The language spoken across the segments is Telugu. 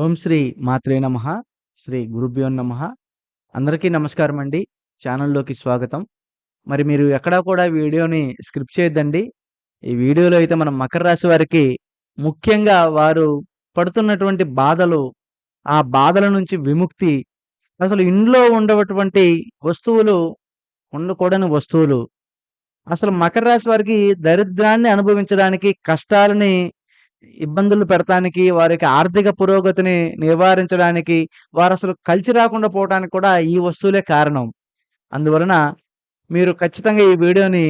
ఓం శ్రీ మాత్రే నమ శ్రీ గురుభ్యో నమ. అందరికీ నమస్కారం అండి. ఛానల్లోకి స్వాగతం. మరి మీరు ఎక్కడా కూడా వీడియోని స్క్రిప్ట్ చేయొద్దండి. ఈ వీడియోలో అయితే మనం మకర రాశి వారికి ముఖ్యంగా వారు పడుతున్నటువంటి బాధలు ఆ బాధల నుంచి విముక్తి అసలు ఇంట్లో ఉండవటువంటి వస్తువులు ఉండకూడని వస్తువులు. అసలు మకర రాశి వారికి దరిద్రాన్ని అనుభవించడానికి కష్టాలని ఇబ్బందులు పెడతానికి వారికి ఆర్థిక పురోగతిని నివారించడానికి వారు అసలు కలిసి రాకుండా పోవడానికి కూడా ఈ వస్తువులే కారణం. అందువలన మీరు ఖచ్చితంగా ఈ వీడియోని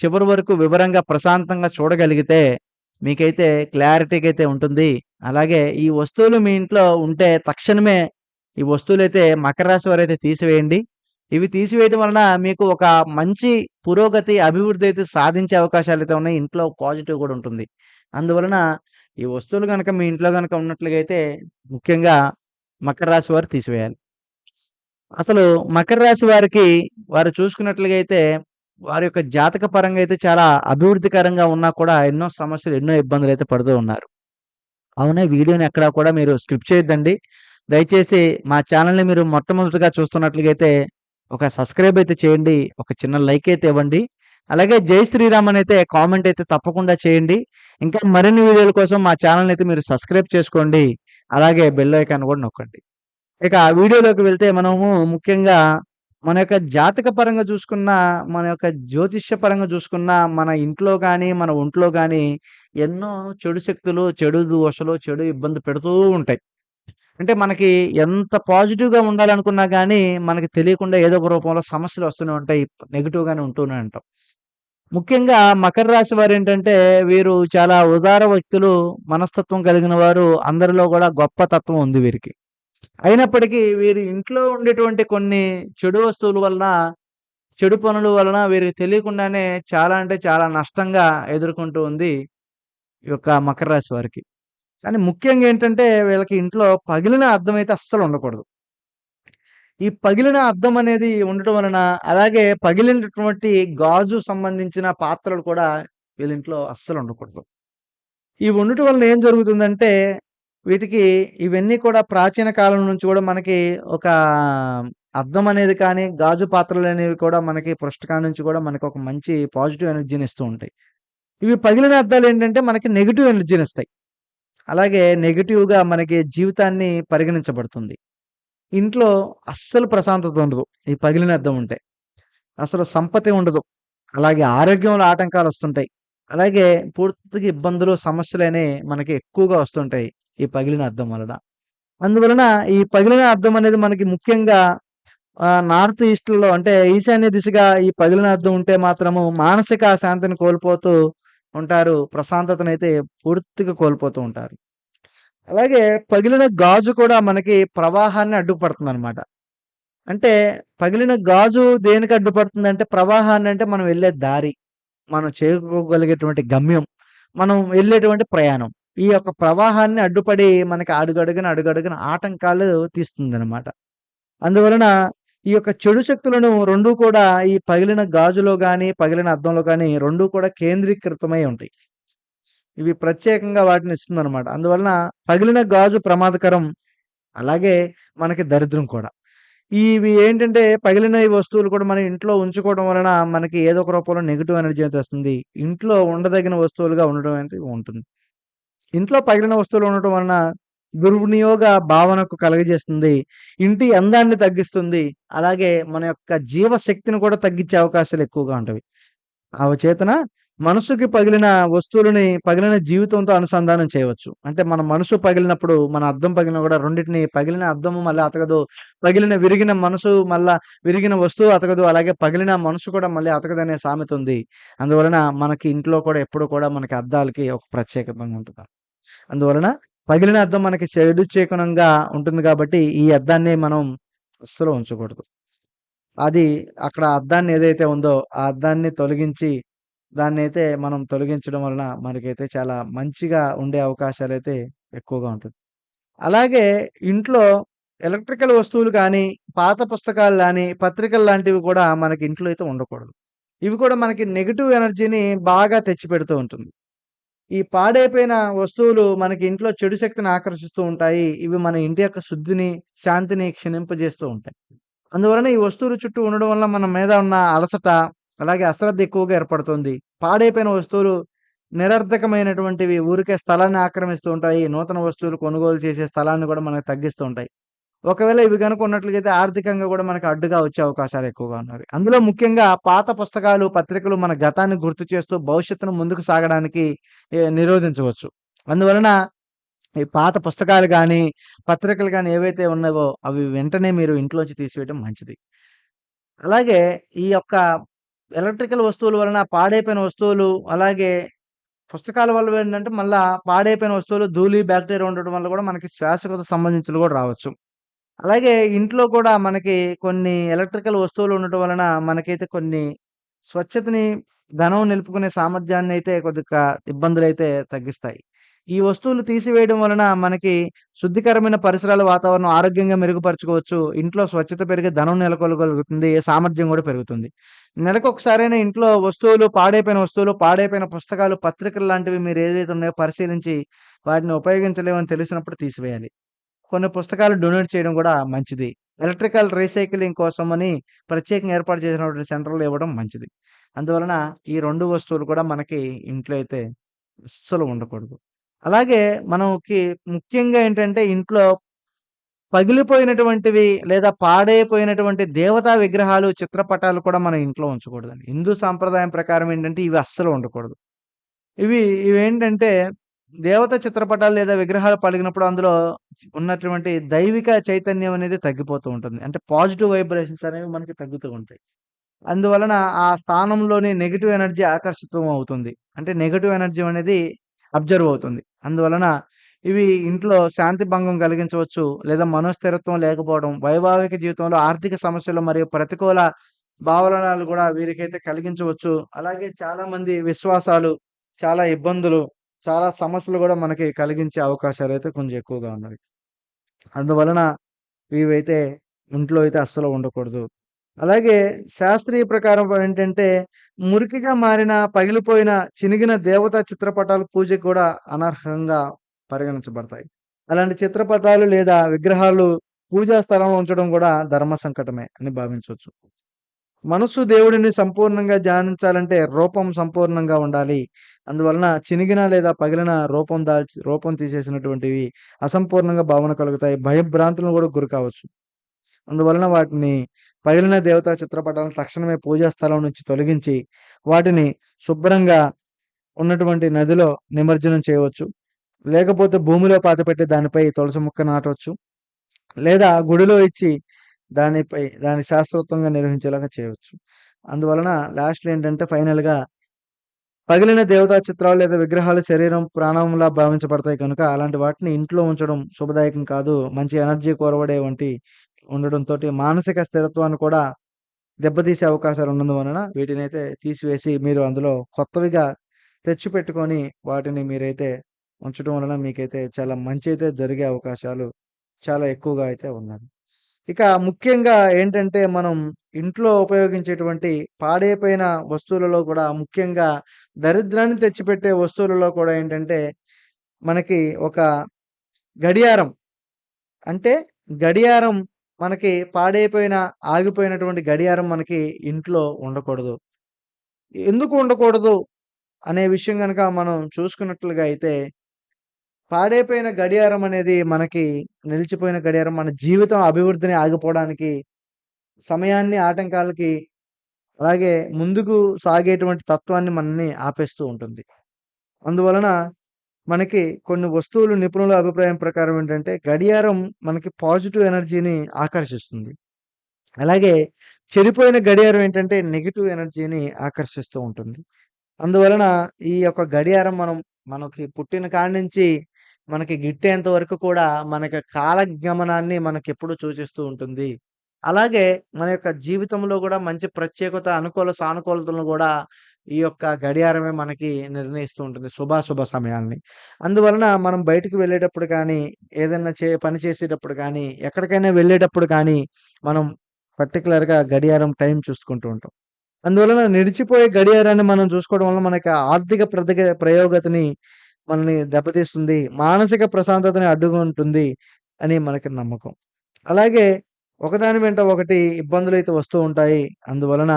చివరి వరకు వివరంగా ప్రశాంతంగా చూడగలిగితే మీకైతే క్లారిటీగా అయితే ఉంటుంది. అలాగే ఈ వస్తువులు మీ ఇంట్లో ఉంటే తక్షణమే ఈ వస్తువులు అయితే మకర రాశి వారు అయితే తీసివేయండి. ఇవి తీసివేయడం వలన మీకు ఒక మంచి పురోగతి అభివృద్ధి అయితే సాధించే అవకాశాలు అయితే ఉన్నాయి. ఇంట్లో పాజిటివ్ కూడా ఉంటుంది. అందువలన ఈ వస్తువులు కనుక మీ ఇంట్లో కనుక ఉన్నట్లుగా అయితే ముఖ్యంగా మకర రాశి వారు తీసివేయాలి. అసలు మకర రాశి వారికి వారు చూసుకున్నట్లుగైతే వారి యొక్క జాతక పరంగా అయితే చాలా అభివృద్ధికరంగా ఉన్నా కూడా ఎన్నో సమస్యలు ఎన్నో ఇబ్బందులు అయితే పడుతూ ఉన్నారు. అవునే వీడియోని ఎక్కడా కూడా మీరు స్క్రిప్ట్ చేయొద్దండి. దయచేసి మా ఛానల్ని మీరు మొట్టమొదటిగా చూస్తున్నట్లుగైతే ఒక సబ్స్క్రైబ్ అయితే చేయండి ఒక చిన్న లైక్ అయితే ఇవ్వండి. అలాగే జై శ్రీరామ్ అని అయితే కామెంట్ అయితే తప్పకుండా చేయండి. ఇంకా మరిన్ని వీడియోల కోసం మా ఛానల్ అయితే మీరు సబ్స్క్రైబ్ చేసుకోండి. అలాగే బెల్ ఐకాన్ కూడా నొక్కండి. ఇక ఆ వీడియోలోకి వెళ్తే మనము ముఖ్యంగా మన యొక్క జాతక పరంగా చూసుకున్న మన యొక్క జ్యోతిష్య పరంగా చూసుకున్న మన ఇంట్లో కానీ మన ఒంట్లో కానీ ఎన్నో చెడు శక్తులు చెడు దోషలు చెడు ఇబ్బంది పెడుతూ ఉంటాయి. అంటే మనకి ఎంత పాజిటివ్గా ఉండాలనుకున్నా కానీ మనకి తెలియకుండా ఏదో ఒక రూపంలో సమస్యలు వస్తూనే ఉంటాయి నెగిటివ్గానే ఉంటూనే ఉంటాం. ముఖ్యంగా మకర రాశి వారు ఏంటంటే వీరు చాలా ఉదార వ్యక్తులు మనస్తత్వం కలిగిన వారు అందరిలో కూడా గొప్ప తత్వం ఉంది వీరికి. అయినప్పటికీ వీరి ఇంట్లో ఉండేటువంటి కొన్ని చెడు వస్తువుల వలన చెడు పనుల వలన వీరికి తెలియకుండానే చాలా అంటే చాలా నష్టంగా ఎదుర్కొంటూ ఉంది ఈ యొక్క మకర రాశి వారికి. కానీ ముఖ్యంగా ఏంటంటే వీళ్ళకి ఇంట్లో పగిలిన అర్థం అయితే అస్సలు ఉండకూడదు. ఈ పగిలిన అర్థం అనేది ఉండటం వలన అలాగే పగిలినటువంటి గాజు సంబంధించిన పాత్రలు కూడా వీళ్ళ ఇంట్లో అస్సలు ఉండకూడదు. ఇవి ఉండటం వలన ఏం జరుగుతుందంటే వీటికి ఇవన్నీ కూడా ప్రాచీన కాలం నుంచి కూడా మనకి ఒక అర్థం అనేది కానీ గాజు పాత్రలు అనేవి కూడా మనకి పుస్తకాల నుంచి కూడా మనకి ఒక మంచి పాజిటివ్ ఎనర్జీని ఇస్తూ ఉంటాయి. ఇవి పగిలిన అర్థాలు ఏంటంటే మనకి నెగిటివ్ ఎనర్జీని ఇస్తాయి. అలాగే నెగిటివ్గా మనకి జీవితాన్ని పరిగణించబడుతుంది. ఇంట్లో అస్సలు ప్రశాంతత ఉండదు. ఈ పగిలిన అద్దం ఉంటే. అసలు సంపత్తి ఉండదు. అలాగే ఆరోగ్యంలో ఆటంకాలు వస్తుంటాయి. అలాగే పూర్తిగా ఇబ్బందులు సమస్యలనే మనకి ఎక్కువగా వస్తుంటాయి ఈ పగిలిన అద్దం వలన. అందువలన ఈ పగిలిన అద్దం అనేది మనకి ముఖ్యంగా నార్త్ ఈస్ట్లో అంటే ఈశాన్య దిశగా ఈ పగిలిన అద్దం ఉంటే మాత్రము మానసిక శాంతిని కోల్పోతూ ఉంటారు. ప్రశాంతతనైతే పూర్తిగా కోల్పోతూ ఉంటారు. అలాగే పగిలిన గాజు కూడా మనకి ప్రవాహాన్ని అడ్డుపడుతుంది అనమాట అంటే పగిలిన గాజు దేనికి అడ్డుపడుతుంది అంటే ప్రవాహాన్ని అంటే మనం వెళ్ళే దారి మనం చేరుకోగలిగేటువంటి గమ్యం మనం వెళ్ళేటువంటి ప్రయాణం. ఈ యొక్క ప్రవాహాన్ని అడ్డుపడి మనకి అడుగడుగున అడుగడుగున ఆటంకాలు తీస్తుంది అనమాట అందువలన ఈ యొక్క చెడు శక్తులను రెండు కూడా ఈ పగిలిన గాజులో కానీ పగిలిన అద్దంలో కానీ రెండు కూడా కేంద్రీకృతమై ఉంటాయి. ఇవి ప్రత్యేకంగా వాటిని ఇస్తుందన్నమాట. అందువలన పగిలిన గాజు ప్రమాదకరం అలాగే మనకి దరిద్రం కూడా. ఇవి ఏంటంటే పగిలిన ఈ వస్తువులు కూడా మన ఇంట్లో ఉంచుకోవడం వలన మనకి ఏదో ఒక రూపంలో నెగిటివ్ ఎనర్జీ అయితే వస్తుంది. ఇంట్లో ఉండదగిన వస్తువులుగా ఉండడం అనేది ఉంటుంది. ఇంట్లో పగిలిన వస్తువులు ఉండటం వలన దుర్వినియోగ భావనకు కలగజేస్తుంది. ఇంటి అందాన్ని తగ్గిస్తుంది. అలాగే మన యొక్క జీవశక్తిని కూడా తగ్గించే అవకాశాలు ఎక్కువగా ఉంటాయి. అవచేతన చేతన మనసుకి పగిలిన వస్తువులని పగిలిన జీవితంతో అనుసంధానం చేయవచ్చు. అంటే మన మనసు పగిలినప్పుడు మన అద్దం పగిలిన కూడా రెండింటిని పగిలిన అద్దము మళ్ళీ అతకదు. పగిలిన విరిగిన మనసు మళ్ళా విరిగిన వస్తువు అతకదు. అలాగే పగిలిన మనసు కూడా మళ్ళీ అతకదనే సామెత ఉంది. అందువలన మనకి ఇంట్లో కూడా ఎప్పుడు కూడా మనకి అద్దాలకి ఒక ప్రత్యేకంగా ఉంటుంది? అందువలన పగిలిన అద్దం మనకి చెడు చేకునంగా ఉంటుంది కాబట్టి ఈ అద్దాన్ని మనం అస్సలు ఉంచకూడదు. అది అక్కడ అద్దాన్ని ఏదైతే ఉందో ఆ అద్దాన్ని తొలగించి దాన్ని అయితే మనం తొలగించడం వలన మనకైతే చాలా మంచిగా ఉండే అవకాశాలు అయితే ఎక్కువగా ఉంటుంది. అలాగే ఇంట్లో ఎలక్ట్రికల్ వస్తువులు కానీ పాత పుస్తకాలు కానీ పత్రికలు లాంటివి కూడా మనకి ఇంట్లో అయితే ఉండకూడదు. ఇవి కూడా మనకి నెగిటివ్ ఎనర్జీని బాగా తెచ్చిపెడుతూ ఉంటుంది. ఈ పాడైపోయిన వస్తువులు మనకి ఇంట్లో చెడు శక్తిని ఆకర్షిస్తూ ఉంటాయి. ఇవి మన ఇంటి యొక్క శుద్ధిని, శాంతిని క్షీణింపజేస్తూ ఉంటాయి. అందువలన ఈ వస్తువులు చుట్టూ ఉండడం వల్ల మన మీద ఉన్న అలసట, అలాగే అశ్రద్ధ ఎక్కువగా ఏర్పడుతుంది. పాడైపోయిన వస్తువులు నిరర్థకమైనటువంటివి ఊరికే స్థలాన్ని ఆక్రమిస్తూ ఉంటాయి. నూతన వస్తువులు కొనుగోలు చేసే స్థలాన్ని కూడా మనకు తగ్గిస్తూ ఉంటాయి. ఒకవేళ ఇవి కనుక ఉన్నట్లయితే ఆర్థికంగా కూడా మనకు అడ్డుగా వచ్చే అవకాశాలు ఎక్కువగా ఉన్నవి. అందులో ముఖ్యంగా పాత పుస్తకాలు, పత్రికలు మన గతాన్ని గుర్తు చేస్తూ భవిష్యత్తును ముందుకు సాగడానికి నిరోధించవచ్చు. అందువలన ఈ పాత పుస్తకాలు కానీ పత్రికలు కానీ ఏవైతే ఉన్నావో అవి వెంటనే మీరు ఇంట్లోంచి తీసివేయడం మంచిది. అలాగే ఈ యొక్క ఎలక్ట్రికల్ వస్తువుల వలన పాడైపోయిన వస్తువులు, అలాగే పుస్తకాల వల్ల ఏంటంటే మళ్ళీ పాడైపోయిన వస్తువులు ధూళి, బ్యాక్టీరియా ఉండడం వల్ల కూడా మనకి శ్వాసకోశ సంబంధించిన కూడా రావచ్చు. అలాగే ఇంట్లో కూడా మనకి కొన్ని ఎలక్ట్రికల్ వస్తువులు ఉండటం వలన మనకైతే కొన్ని స్వచ్ఛతని, ధనం నిలుపుకునే సామర్థ్యాన్ని అయితే కొద్దిగా ఇబ్బందులైతే తగ్గిస్తాయి. ఈ వస్తువులు తీసివేయడం వలన మనకి శుద్ధికరమైన పరిసరాల వాతావరణం ఆరోగ్యంగా మెరుగుపరుచుకోవచ్చు. ఇంట్లో స్వచ్ఛత పెరిగి ధనం నెలకొలగలుగుతుంది. సామర్థ్యం కూడా పెరుగుతుంది. నెలకొకసారైనా ఇంట్లో వస్తువులు, పాడైపోయిన వస్తువులు, పాడైపోయిన పుస్తకాలు, పత్రికలు లాంటివి మీరు ఏదైతే ఉన్నాయో పరిశీలించి వాటిని ఉపయోగించలేమని తెలిసినప్పుడు తీసివేయాలి. కొన్ని పుస్తకాలు డొనేట్ చేయడం కూడా మంచిది. ఎలక్ట్రికల్ రీసైక్లింగ్ కోసమని ప్రత్యేకంగా ఏర్పాటు చేసినటువంటి సెంటర్లు ఇవ్వడం మంచిది. అందువలన ఈ రెండు వస్తువులు కూడా మనకి ఇంట్లో అయితే అస్సలు ఉండకూడదు. అలాగే మనకి ముఖ్యంగా ఏంటంటే ఇంట్లో పగిలిపోయినటువంటివి లేదా పాడైపోయినటువంటి దేవతా విగ్రహాలు, చిత్రపటాలు కూడా మన ఇంట్లో ఉంచకూడదండి. హిందూ సాంప్రదాయం ప్రకారం ఏంటంటే ఇవి అస్సలు ఉండకూడదు. ఇవి ఇవేంటంటే దేవత చిత్రపటాలు లేదా విగ్రహాలు పలిగినప్పుడు అందులో ఉన్నటువంటి దైవిక చైతన్యం అనేది తగ్గిపోతూ ఉంటుంది. అంటే పాజిటివ్ వైబ్రేషన్స్ అనేవి మనకి తగ్గుతూ ఉంటాయి. అందువలన ఆ స్థానంలోని నెగిటివ్ ఎనర్జీ ఆకర్షితం అవుతుంది. అంటే నెగిటివ్ ఎనర్జీ అనేది అబ్జర్వ్ అవుతుంది. అందువలన ఇవి ఇంట్లో శాంతి భంగం కలిగించవచ్చు. లేదా మనోస్థిరత్వం లేకపోవడం, వైవాహిక జీవితంలో ఆర్థిక సమస్యలు మరియు ప్రతికూల భావనలు కూడా వీరికైతే కలిగించవచ్చు. అలాగే చాలామంది విశ్వాసాలు, చాలా ఇబ్బందులు, చాలా సమస్యలు కూడా మనకి కలిగించే అవకాశాలు అయితే కొంచెం ఎక్కువగా ఉన్నాయి అందువలన ఇవైతే ఇంట్లో అయితే అస్సలు ఉండకూడదు. అలాగే శాస్త్రీయ ప్రకారం ఏంటంటే మురికిగా మారిన, పగిలిపోయిన, చినిగిన దేవతా చిత్రపటాలు పూజకు కూడా అనర్హంగా పరిగణించబడతాయి. అలాంటి చిత్రపటాలు లేదా విగ్రహాలు పూజా స్థలంలో ఉంచడం కూడా ధర్మ సంకటమే అని భావించవచ్చు మనస్సు దేవుడిని సంపూర్ణంగా ధ్యానించాలంటే రూపం సంపూర్ణంగా ఉండాలి. అందువలన చినిగిన లేదా పగిలిన రూపం దాల్చి రూపం తీసేసినటువంటివి అసంపూర్ణంగా భావన కలుగుతాయి. భయభ్రాంతులను కూడా గురి కావచ్చు. అందువలన వాటిని పగిలిన దేవతా చిత్రపటాలను తక్షణమే పూజా స్థలం నుంచి తొలగించి, వాటిని శుభ్రంగా ఉన్నటువంటి నదిలో నిమజ్జనం చేయవచ్చు. లేకపోతే భూమిలో పాతపెట్టి దానిపై తులసి ముక్క నాటవచ్చు. లేదా గుడిలో ఇచ్చి దానిపై దాని శాస్త్రోత్వంగా నిర్వహించేలాగా చేయవచ్చు. అందువలన లాస్ట్‌లో ఏంటంటే ఫైనల్‌గా పగిలిన దేవతా చిత్రాలు లేదా విగ్రహాలు శరీరం, ప్రాణంలా భావించబడతాయి కనుక అలాంటి వాటిని ఇంట్లో ఉంచడం శుభదాయకం కాదు. మంచి ఎనర్జీ కోరబడే వంటి ఉండడంతో మానసిక స్థిరత్వాన్ని కూడా దెబ్బతీసే అవకాశాలు ఉన్నందువలన వీటినైతే తీసివేసి మీరు అందులో కొత్తవిగా తెచ్చిపెట్టుకొని వాటిని మీరైతే ఉంచడం వలన మీకైతే చాలా మంచి అయితే జరిగే అవకాశాలు చాలా ఎక్కువగా అయితే ఉన్నాయి ఇక ముఖ్యంగా ఏంటంటే మనం ఇంట్లో ఉపయోగించేటువంటి పాడైపోయిన వస్తువులలో కూడా ముఖ్యంగా దరిద్రాన్ని తెచ్చిపెట్టే వస్తువులలో కూడా ఏంటంటే మనకి ఒక గడియారం. అంటే గడియారం మనకి పాడైపోయిన, ఆగిపోయినటువంటి గడియారం మనకి ఇంట్లో ఉండకూడదు. ఎందుకు ఉండకూడదు అనే విషయం కనుక మనం చూసుకున్నట్లుగా అయితే పాడైపోయిన గడియారం అనేది మనకి నిలిచిపోయిన గడియారం మన జీవితం అభివృద్ధిని ఆగిపోవడానికి, సమయాన్ని ఆటంకాలకి, అలాగే ముందుకు సాగేటువంటి తత్వాన్ని మనల్ని ఆపేస్తూ ఉంటుంది. అందువలన మనకి కొన్ని వస్తువులు నిపుణుల అభిప్రాయం ప్రకారం ఏంటంటే గడియారం మనకి పాజిటివ్ ఎనర్జీని ఆకర్షిస్తుంది. అలాగే చెడిపోయిన గడియారం ఏంటంటే నెగిటివ్ ఎనర్జీని ఆకర్షిస్తూ ఉంటుంది. అందువలన ఈ యొక్క గడియారం మనం మనకి పుట్టిన కాడ్నించి మనకి గిట్టేంత వరకు కూడా మనకి కాలగమనాన్ని మనకెప్పుడు సూచిస్తూ ఉంటుంది. అలాగే మన యొక్క జీవితంలో కూడా మంచి ప్రత్యేకత, అనుకూల, సానుకూలతలను కూడా ఈ యొక్క గడియారమే మనకి నిర్ణయిస్తూ ఉంటుంది. శుభాశుభ సమయాల్ని. అందువలన మనం బయటకు వెళ్ళేటప్పుడు కానీ, ఏదైనా చే పని చేసేటప్పుడు కానీ, ఎక్కడికైనా వెళ్ళేటప్పుడు కానీ మనం పర్టికులర్గా గడియారం టైం చూసుకుంటూ ఉంటాం. అందువలన నిలిచిపోయే గడియారాన్ని మనం చూసుకోవడం వల్ల మనకి ఆర్థిక ప్రదగ ప్రయోగతిని మనల్ని దెబ్బతీస్తుంది. మానసిక ప్రశాంతతని అడ్డుకుంటుంది అని మనకి నమ్మకం. అలాగే ఒకదాని వెంట ఒకటి ఇబ్బందులు అయితే వస్తూ ఉంటాయి. అందువలన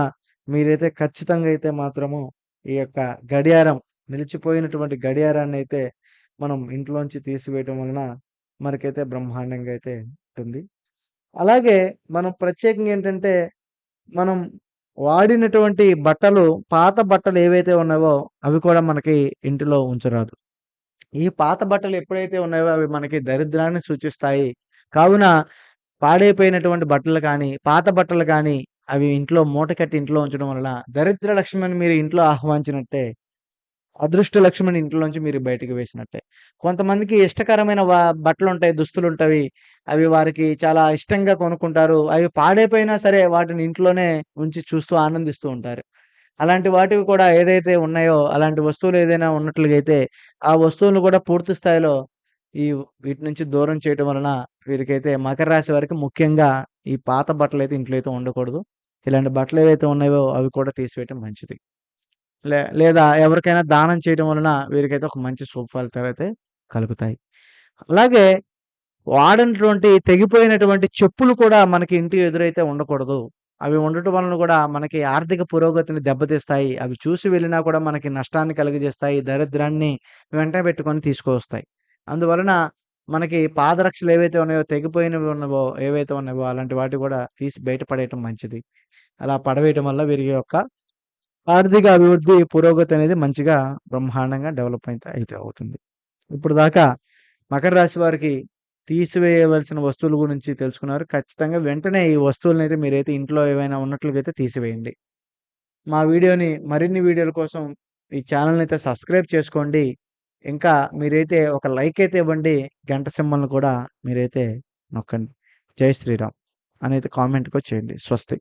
మీరైతే ఖచ్చితంగా అయితే మాత్రము ఈ యొక్క గడియారం నిలిచిపోయినటువంటి గడియారాన్ని అయితే మనం ఇంట్లోంచి తీసివేయటం వలన మనకైతే బ్రహ్మాండంగా అయితే ఉంటుంది. అలాగే మనం ప్రత్యేకంగా ఏంటంటే మనం వాడినటువంటి బట్టలు పాత బట్టలు ఏవైతే ఉన్నావో అవి కూడా మనకి ఇంటిలో ఉంచరాదు. ఈ పాత బట్టలు ఎప్పుడైతే ఉన్నాయో అవి మనకి దరిద్రాన్ని సూచిస్తాయి. కావున పాడైపోయినటువంటి బట్టలు కానీ, పాత బట్టలు కానీ అవి ఇంట్లో మూట కట్టి ఇంట్లో ఉంచడం వలన దరిద్ర లక్ష్మిని మీరు ఇంట్లో ఆహ్వానించినట్టే. అదృష్ట లక్ష్మిని ఇంట్లోంచి మీరు బయటకు వేసినట్టే. కొంతమందికి ఇష్టకరమైన బట్టలు ఉంటాయి దుస్తులు ఉంటాయి అవి వారికి చాలా ఇష్టంగా కొనుక్కుంటారు. అవి పాడైపోయినా సరే వాటిని ఇంట్లోనే ఉంచి చూస్తూ ఆనందిస్తూ ఉంటారు. అలాంటి వాటివి కూడా ఏదైతే ఉన్నాయో అలాంటి వస్తువులు ఏదైనా ఉన్నట్లుగైతే ఆ వస్తువులను కూడా పూర్తి స్థాయిలో ఈ వీటి నుంచి దూరం చేయటం వలన వీరికైతే మకర రాశి వారికి ముఖ్యంగా ఈ పాత బట్టలైతే ఇంట్లో అయితే ఉండకూడదు. ఇలాంటి బట్టలు ఏవైతే ఉన్నాయో అవి కూడా తీసివేయటం మంచిది. లే లేదా ఎవరికైనా దానం చేయడం వలన వీరికైతే ఒక మంచి శుభ అయితే కలుగుతాయి. అలాగే వాడినటువంటి తెగిపోయినటువంటి చెప్పులు కూడా మనకి ఇంటి ఎదురైతే ఉండకూడదు. అవి ఉండటం వలన కూడా మనకి ఆర్థిక పురోగతిని దెబ్బతీస్తాయి. అవి చూసి వెళ్ళినా కూడా మనకి నష్టాన్ని కలిగజేస్తాయి దరిద్రాన్ని వెంట పెట్టుకొని తీసుకొస్తాయి. అందువలన మనకి పాదరక్షలు ఏవైతే ఉన్నాయో తెగిపోయినవి ఉన్నవో ఏవైతే ఉన్నాయో అలాంటి వాటిని కూడా తీసి బయటపడేయటం మంచిది. అలా పడవేయటం వల్ల వీరి యొక్క ఆర్థిక అభివృద్ధి, పురోగతి అనేది మంచిగా బ్రహ్మాండంగా డెవలప్ అయితే అయితే అవుతుంది. ఇప్పుడు దాకా మకర రాశి వారికి తీసివేయవలసిన వస్తువుల గురించి తెలుసుకున్నారు. ఖచ్చితంగా వెంటనే ఈ వస్తువులనైతే మీరైతే ఇంట్లో ఏవైనా ఉన్నట్లుగైతే తీసివేయండి. మా వీడియోని మరిన్ని వీడియోల కోసం ఈ ఛానల్ని అయితే సబ్స్క్రైబ్ చేసుకోండి. ఇంకా మీరైతే ఒక లైక్ అయితే ఇవ్వండి. గంట సింబల్‌ని కూడా మీరైతే నొక్కండి. జై శ్రీరామ్ అనేది కామెంట్ కూడా చేయండి. స్వస్తి.